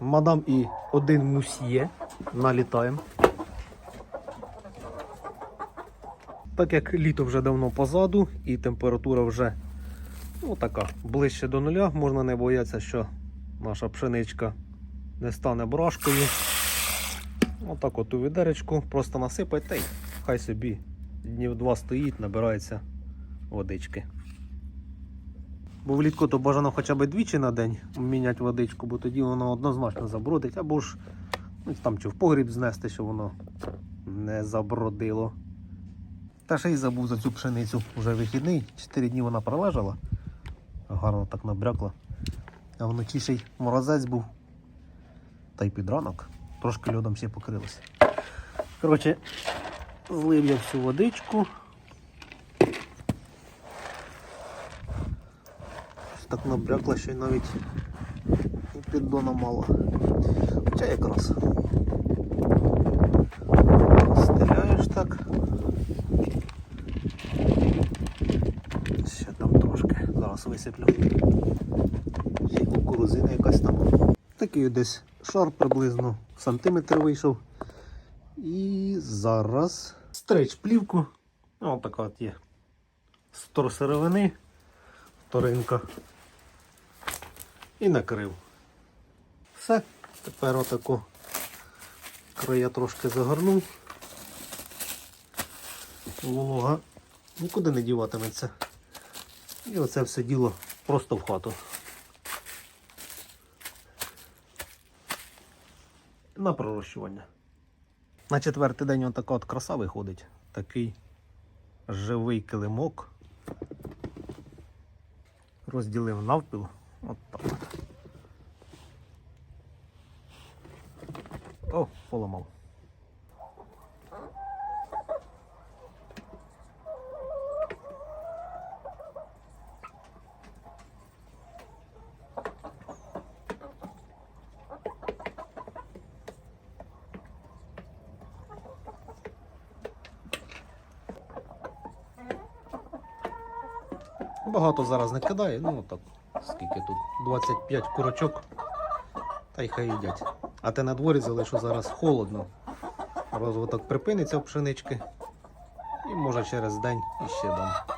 Мадам і один мусьє. Налітаємо. Так як літо вже давно позаду і температура вже ну, така, ближче до нуля, можна не боятися, що наша пшеничка не стане брашкою. Отак от у відеречку просто насипать та хай собі днів два стоїть, набирається водички. Бо влітку то бажано хоча б двічі на день міняти водичку, бо тоді воно однозначно забродить, або ж ну, там чи в погріб знести, щоб воно не забродило. Та ще й забув за цю пшеницю вже вихідний. Чотири дні вона пролежала. Гарно так набрякла. А вночі ще й морозець був. Та й під ранок. Трошки льодом ще покрилося. Коротше, злив я всю водичку. Так набрякла, що й навіть і піддона мало. Хоча якраз. Стеляєш так. Ще там трошки. Зараз висиплю. Ще кукурузина якась там. Такий десь шар приблизно сантиметр вийшов. І зараз стрич плівку. Ось така от є. Стор сировини, вторинка. І накрив. Все. Тепер отако края трошки загорнув. Волога нікуди не діватиметься. І оце все діло просто в хату. На пророщування. На четвертий день така от краса виходить. Такий живий килимок. Розділив навпіл. От так. О, поламав. Багато зараз не кидає, ну так, скільки тут? 25 курочок. Та й хай їдять. А те на дворі залишу зараз холодно. Розвиток припиниться в пшенички. І може через день іще дам.